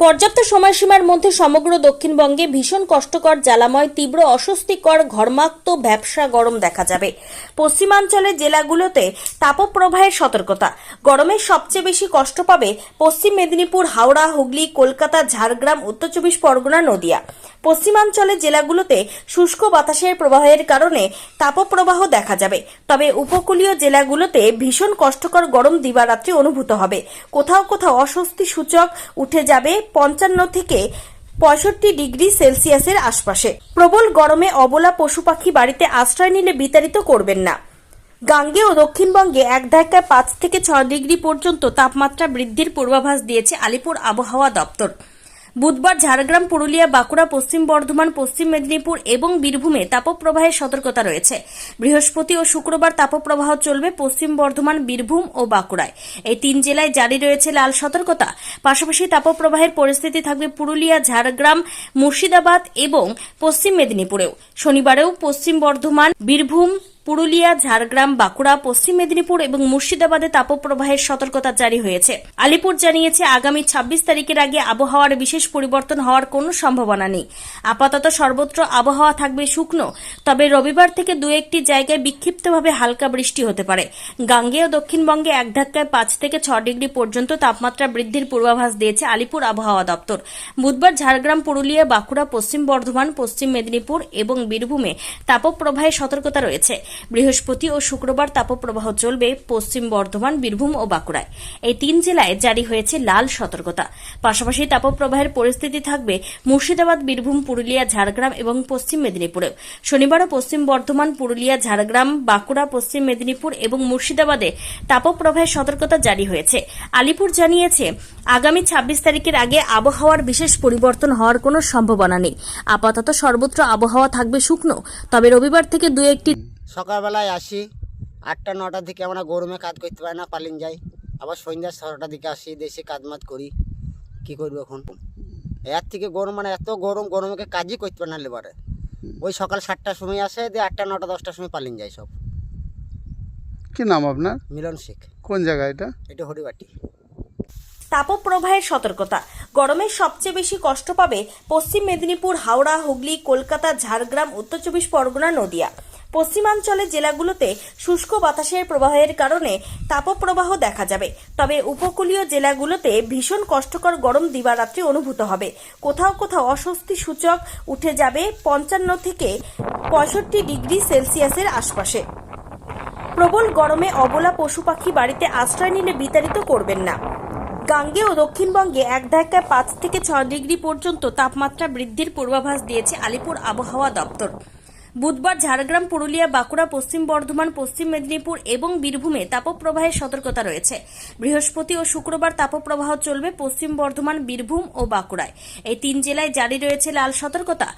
পর্যাপ্ত সময়সীমার মধ্যে সমগ্র দক্ষিণবঙ্গে ভীষণ কষ্টকর জ্বালাময়, তীব্র অস্বস্তিকর, ঘর্মাক্ত ব্যবসা গরম দেখা যাবে। পশ্চিমাঞ্চলের জেলাগুলোতে তাপপ্রবাহের সতর্কতা। গরমে সবচেয়ে বেশি কষ্ট পাবে পশ্চিম মেদিনীপুর, হাওড়া, হুগলি, কলকাতা, ঝাড়গ্রাম, উত্তর চব্বিশ পরগনা, নদিয়া। পশ্চিমাঞ্চলের জেলাগুলোতে শুষ্ক বাতাসের প্রবাহের কারণে তাপপ্রবাহ দেখা যাবে। তবে উপকূলীয় জেলাগুলোতে ভীষণ কষ্টকর গরম দিবারাত্রি অনুভূত হবে। কোথাও কোথাও অস্বস্তি সূচক উঠে যাবে পঞ্চান্ন থেকে পঁয়ষট্টি ডিগ্রি সেলসিয়াসের আশপাশে। প্রবল গরমে অবলা পশু পাখি বাড়িতে আশ্রয় নিলে বিতাড়িত করবেন না। গাঙ্গে ও দক্ষিণবঙ্গে এক ধাক্কায় পাঁচ থেকে ছ ডিগ্রি পর্যন্ত তাপমাত্রা বৃদ্ধির পূর্বাভাস দিয়েছে আলিপুর আবহাওয়া দপ্তর। বুধবার ঝাড়গ্রাম, পুরুলিয়া, বাঁকুড়া, পশ্চিম বর্ধমান, পশ্চিম মেদিনীপুর এবং বীরভূমে তাপপ্রবাহের সতর্কতা রয়েছে। বৃহস্পতি ও শুক্রবার তাপপ্রবাহ চলবে পশ্চিম বর্ধমান, বীরভূম ও বাঁকুড়ায়। এই তিন জেলায় জারি রয়েছে লাল সতর্কতা। পাশাপাশি তাপপ্রবাহের পরিস্থিতি থাকবে পুরুলিয়া, ঝাড়গ্রাম, মুর্শিদাবাদ এবং পশ্চিম মেদিনীপুরেও। শনিবারেও পশ্চিম বর্ধমান, বীরভূম পুরুলিয়া, ঝাড়গ্রাম, বাঁকুড়া, পশ্চিম মেদিনীপুর এবং মুর্শিদাবাদে তাপপ্রবাহের সতর্কতা জারি হয়েছে। আলিপুর জানিয়েছে, আগামী ছাব্বিশ তারিখের আগে আবহাওয়ার বিশেষ পরিবর্তন হওয়ার কোনো সম্ভাবনা নেই। আপাতত সর্বত্র আবহাওয়া থাকবে শুকনো, তবে রবিবার থেকে দু একটি জায়গায় বিক্ষিপ্তভাবে হালকা বৃষ্টি হতে পারে। গাঙ্গে ও দক্ষিণবঙ্গে এক ধাক্কায় পাঁচ থেকে ছ ডিগ্রি পর্যন্ত তাপমাত্রা বৃদ্ধির পূর্বাভাস দিয়েছে আলিপুর আবহাওয়া দপ্তর। বুধবার ঝাড়গ্রাম, পুরুলিয়া, বাঁকুড়া, পশ্চিম বর্ধমান, পশ্চিম মেদিনীপুর এবং বীরভূমে তাপপ্রবাহের সতর্কতা রয়েছে। বৃহস্পতি ও শুক্রবার তাপপ্রবাহ চলবে পশ্চিম বর্ধমান, বীরভূম ও বাঁকুড়ায়। এই তিন জেলায় জারি হয়েছে লাল সতর্কতা। পাশাপাশি তাপপ্রবাহের পরিস্থিতি থাকবে মুর্শিদাবাদ, বীরভূম, পুরুলিয়া, ঝাড়গ্রাম এবং পশ্চিম মেদিনীপুরেও শনিবারও পশ্চিম বর্ধমান, পুরুলিয়া, ঝাড়গ্রাম, বাঁকুড়া, পশ্চিম মেদিনীপুর এবং মুর্শিদাবাদে তাপপ্রবাহের সতর্কতা জারি হয়েছে। আলিপুর জানিয়েছে, আগামী ছাব্বিশ তারিখের আগে আবহাওয়ার বিশেষ পরিবর্তন হওয়ার কোনো সম্ভাবনা নেই। আপাতত সর্বত্র আবহাওয়া থাকবে শুকনো, তবে রবিবার থেকে দু একটি সকালবেলায় আসি আটটা নটার দিকে আমরা গরমে কাজ করতে পারি না পালিন যাই। আবার সন্ধ্যা ছটার দিকে আসি দেশে কাজমাত করি। কি করব এখন? এর থেকে গরম মানে এত গরম গরমকে কাজই করতে পারে না লেবারে। ওই সকাল সাতটার সময় আসে দিয়ে আটটা নটা দশটার সময় পালিন যায় সব। কি নাম আপনার? মিলন শেখ। কোন জায়গা এটা? এটা হরিবাটি। তাপপ্রবাহের সতর্কতা। গরমে সবচেয়ে বেশি কষ্ট পাবে পশ্চিম মেদিনীপুর হাওড়া হুগলি কলকাতা ঝাড়গ্রাম উত্তর চব্বিশ পরগনা নদিয়া। পশ্চিমাঞ্চলের জেলাগুলোতে শুষ্ক বাতাসের প্রবাহের কারণে তাপপ্রবাহ দেখা যাবে। তবে উপকূলীয় জেলাগুলোতে ভীষণ কষ্টকর গরম দিবারাত্রি অনুভূত হবে। কোথাও কোথাও অস্বস্তি সূচক উঠে যাবে পঞ্চান্ন থেকে পঁয়ষট্টি ডিগ্রি সেলসিয়াসের আশপাশে। প্রবল গরমে অবলা পশু পাখি বাড়িতে আশ্রয় নিলে বিতাড়িত করবেন না। গাঙ্গে ও দক্ষিণবঙ্গে এক ধাক্কায় পাঁচ থেকে ছ ডিগ্রি পর্যন্ত তাপমাত্রা বৃদ্ধির পূর্বাভাস দিয়েছে আলিপুর আবহাওয়া দপ্তর। বুধবার ঝাড়গ্রাম, পুরুলিয়া, বাঁকুড়া, পশ্চিম বর্ধমান, পশ্চিম মেদিনীপুর এবং বীরভূমে তাপপ্রবাহের সতর্কতা রয়েছে। বৃহস্পতি ও শুক্রবার তাপপ্রবাহ চলবে পশ্চিম বর্ধমান, বীরভূম ও বাঁকুড়ায়। এই তিন জেলায় জারি রয়েছে লাল সতর্কতা।